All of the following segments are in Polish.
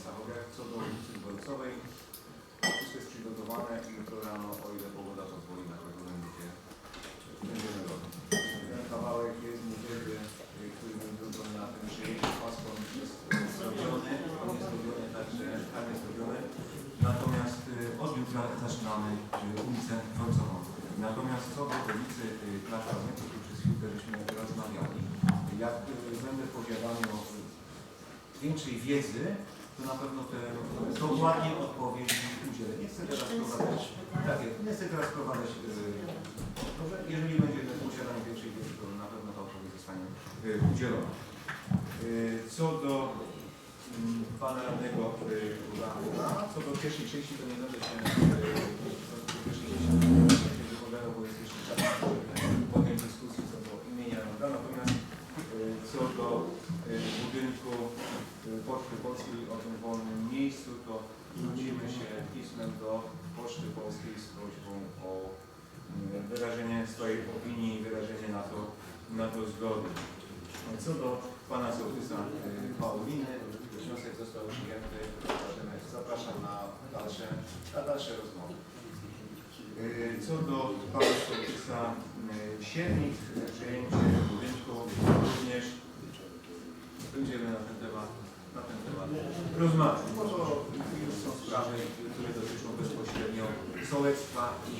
Stachowiak. Co do ulicy Dworcowej, wszystko jest przygotowane i jutro rano, o ile pogoda pozwoli, na pewno będzie, będziemy robić. Ten kawałek jest niewiele, y, który będzie zrobiony na tym, jeśli paspon jest zrobiony, on jest zrobiony, także tam jest zrobiony. Natomiast y, od jutra zaczynamy y, ulicę Dworcową. Natomiast co do ulicy y, Klasztornej, to tu przez chwilkę żeśmy rozmawiali, jak będę y, większej wiedzy, to na pewno te dokładnie odpowiedzi udzielę. Nie chcę teraz prowadzać, tak jest, nie chcę teraz prowadzać, może jeżeli będzie posiadanie większej wiedzy, to na pewno ta odpowiedź zostanie y, udzielona. Y, Co do mm, pana radnego co do pierwszej części, to nie będę się do pierwszej części wypowiadał, bo jest jeszcze czas żeby podjąć dyskusję co do imienia Rada. Natomiast y, co do y, budynku y, Poczty Polskiej o tym wolnym miejscu, to zwrócimy się pismem do Poczty Polskiej z prośbą o y, wyrażenie swojej opinii i wyrażenie na to, na to zgody. Co do pana sołtysa y, Pauliny, wniosek został przyjęty. Zapraszam na dalsze, na dalsze rozmowy. Co do pana sołtysa Siernik, przejęcie budynku również będziemy na ten temat, na ten temat rozmawiać. Bo to już są sprawy, które dotyczą bezpośrednio sołectwa i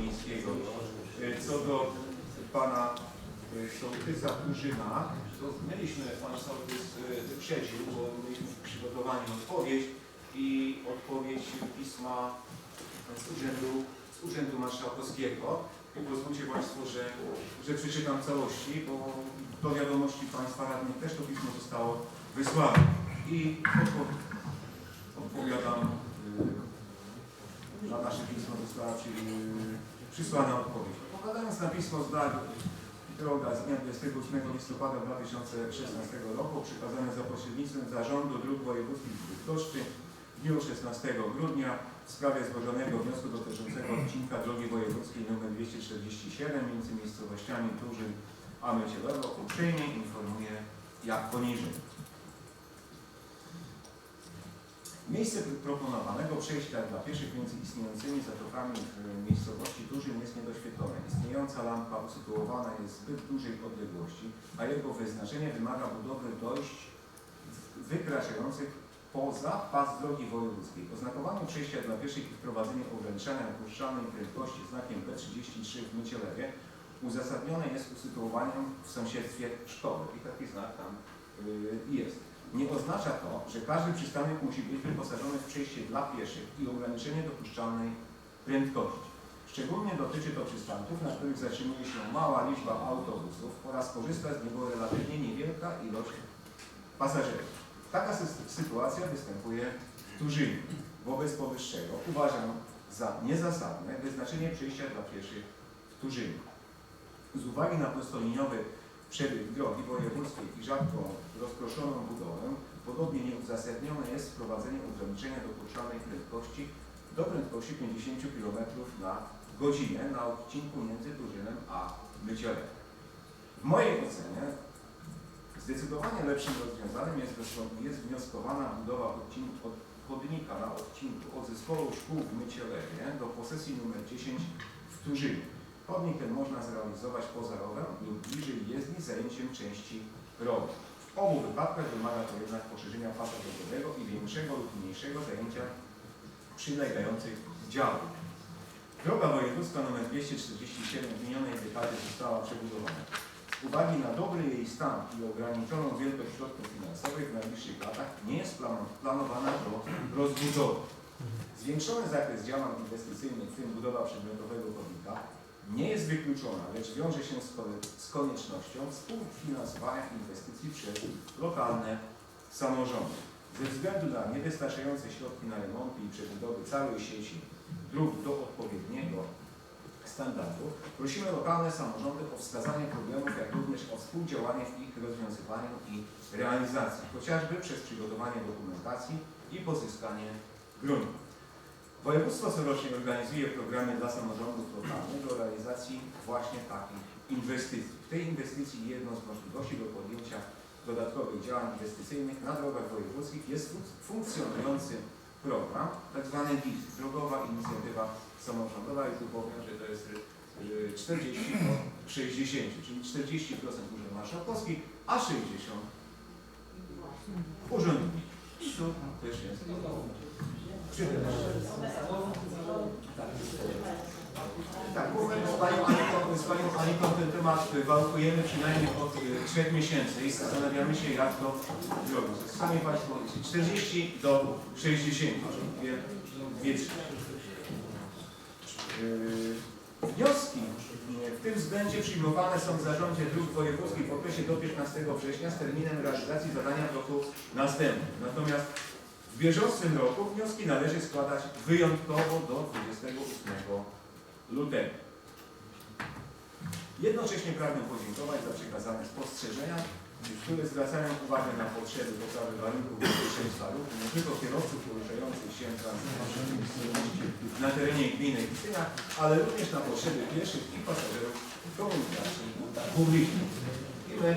miejskiego. Co do pana y, sołtysa Kurzyna, to mieliśmy, pan sołtys y, wyprzedził, bo mieliśmy w przygotowaniu odpowiedź i odpowiedź pisma z Urzędu, z Urzędu Marszałkowskiego. I pozwólcie Państwo, że, że przeczytam całości, bo do wiadomości Państwa radnych też to pismo wysłane. I odpo, odpowiadam, y, na nasze pismo została przy, y, przysłana odpowiedź. Odpowiadając na pismo z droga z dnia 28 listopada 2016 roku przekazane za pośrednictwem Zarządu Dróg Wojewódzkich w Bydgoszczy w dniu 16 grudnia w sprawie złożonego wniosku dotyczącego odcinka drogi wojewódzkiej nr 247 między miejscowościami Turzyn a Mycielowo uprzejmie informuję jak poniżej. Miejsce proponowanego przejścia dla pieszych między istniejącymi zatokami w miejscowości Turzyn jest niedoświetlone. Istniejąca lampa usytuowana jest w zbyt dużej odległości, a jego wyznaczenie wymaga budowy dojść wykraczających poza pas drogi wojewódzkiej. Oznakowanie przejścia dla pieszych i wprowadzenie ograniczenia dopuszczalnej prędkości znakiem P33 w Mycielewie uzasadnione jest usytuowaniem w sąsiedztwie szkoły. I taki znak tam y, jest. Nie oznacza to, że każdy przystanek musi być wyposażony w przejście dla pieszych i ograniczenie dopuszczalnej prędkości. Szczególnie dotyczy to przystanków, na których zatrzymuje się mała liczba autobusów oraz korzysta z niego relatywnie niewielka ilość pasażerów. Taka sy- sytuacja występuje w Turzynie. Wobec powyższego uważam za niezasadne wyznaczenie przejścia dla pieszych w Turzynie. Z uwagi na prostoliniowy przebieg drogi wojewódzkiej i rzadko rozproszoną budowę, podobnie nieuzasadnione jest wprowadzenie ograniczenia dopuszczalnej prędkości do prędkości 50 km na godzinę na odcinku między Turzynem a Mycielem. W mojej ocenie zdecydowanie lepszym rozwiązaniem jest, jest wnioskowana budowa odcinku, od chodnika na odcinku od zespołu szkół w Mycielewie do posesji nr 10 w Turzynie. Chodnik ten można zrealizować poza rowem lub bliżej jezdni zajęciem części rowu. W obu wypadkach wymaga to jednak poszerzenia pasa drogowego i większego lub mniejszego zajęcia przylegających działów. Droga wojewódzka nr 247 w minionej dekadzie została przebudowana. Z uwagi na dobry jej stan i ograniczoną wielkość środków finansowych w najbliższych latach nie jest plano- planowana do rozbudowy. Zwiększony zakres działań inwestycyjnych, w tym budowa przedmiotowego chodnika, nie jest wykluczona, lecz wiąże się z, ko- z koniecznością współfinansowania inwestycji przez lokalne samorządy. Ze względu na niewystarczające środki na remonty i przebudowy całej sieci dróg do odpowiedniego standardu, prosimy lokalne samorządy o wskazanie problemów, jak również o współdziałanie w ich rozwiązywaniu i realizacji, chociażby przez przygotowanie dokumentacji i pozyskanie gruntu. Województwo corocznie organizuje programy dla samorządów lokalnych do realizacji właśnie takich inwestycji. W tej inwestycji jedną z możliwości do podjęcia dodatkowych działań inwestycyjnych na drogach wojewódzkich jest fun- funkcjonujący program, tak zwany DIS, Drogowa Inicjatywa Samorządowa i tu powiem, że to jest y, 40 do 60, czyli 40% Urząd Marszałkowski, a 60 urzędników. Tu też jest. Tak, my z Panią Aniką, z Panią Aniką ten temat walkujemy przynajmniej od y, trzech miesięcy i zastanawiamy się jak to zrobić. Sami Państwo 40 do 60, czyli dwie. Yy, Wnioski w tym względzie przyjmowane są w zarządzie dróg wojewódzkich w okresie do 15 września z terminem realizacji zadania w roku następnym. Natomiast w bieżącym roku wnioski należy składać wyjątkowo do 28 lutego. Jednocześnie pragnę podziękować za przekazane spostrzeżenia, które zwracają uwagę na potrzeby poprawy warunków bezpieczeństwa ruchu nie tylko kierowców poruszających się na terenie gminy Krystyna, ale również na potrzeby pieszych i pasażerów komunikacji publicznej. I my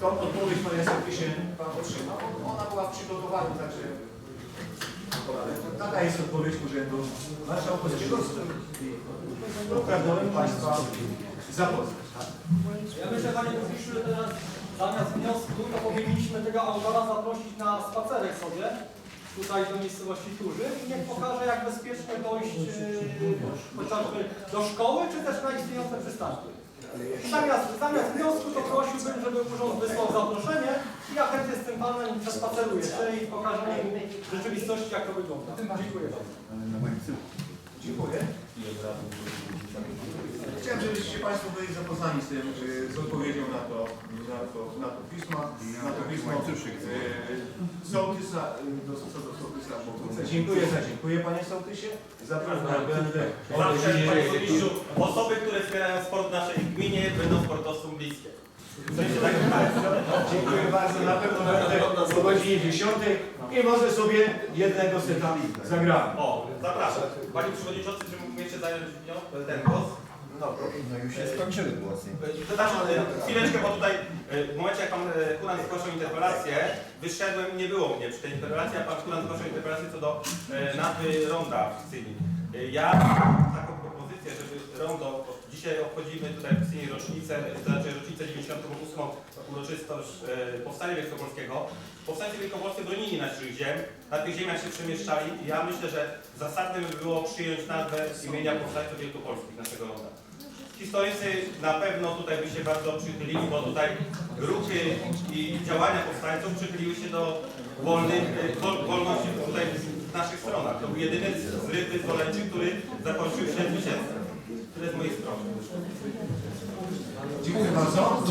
tą odpowiedź Panie Serwisie Pan otrzymał. Ona była w przygotowaniu, także taka jest odpowiedź Urzędu Marszałkowskiego, z którym pragnąłem Państwa zapoznać. Ja myślę, Panie Burmistrzu, że teraz zamiast wniosku, to powinniśmy tego autora zaprosić na spacerek sobie, tutaj do miejscowości Turzy i niech pokaże, jak bezpiecznie dojść yy, chociażby do szkoły, czy też na istniejące przystanki. Zamiast, zamiast wniosku, to prosiłbym, żeby urząd wysłał zaproszenie i ja chętnie z tym panem przespaceruję się i pokażę mu w rzeczywistości, jak to wygląda. Dziękuję bardzo. Dziękuję. Chciałem, żebyście Państwo byli zapoznani z tym, z odpowiedzią na to, na to, na to pismo. Na to pismo sołtysa, do, co do sołtysa Boguca. Dziękuję za dziękuję Panie Sołtysie. Zapewne będę Zawsze, osoby, które wspierają sport w naszej gminie, będą sportowcom bliskie. Dziękuję bardzo. Na pewno będę o godzinie 10 i może sobie jednego seta zagramy. O, zapraszam. Panie Przewodniczący, czy mógłbym jeszcze zająć nią ten głos? No, no już się skończyły głosy. Przepraszam, e, chwileczkę, bo tutaj e, w momencie jak pan e, Kulan zgłaszał interpelację, wyszedłem i nie było mnie przy tej interpelacji, a pan Kulan zgłaszał interpelację co do e, nazwy ronda w. E, Ja mam taką propozycję, żeby rondo, dzisiaj obchodzimy tutaj w Sycylii rocznicę, to znaczy rocznicę 98. uroczystość e, Powstania Wielkopolskiego. Powstańcy wielkopolscy bronili naszych ziem, na tych ziemiach się przemieszczali i ja myślę, że zasadne by było przyjąć nazwę imienia powstańców wielkopolskich naszego ronda. Historycy na pewno tutaj by się bardzo przychylili, bo tutaj ruchy i działania powstańców przychyliły się do wolnych, e, wol, wolności tutaj w naszych stronach. To był jedyny zryw wyzwoleńczy, który zakończył się zwycięstwem. Tyle z mojej strony. Dziękuję bardzo.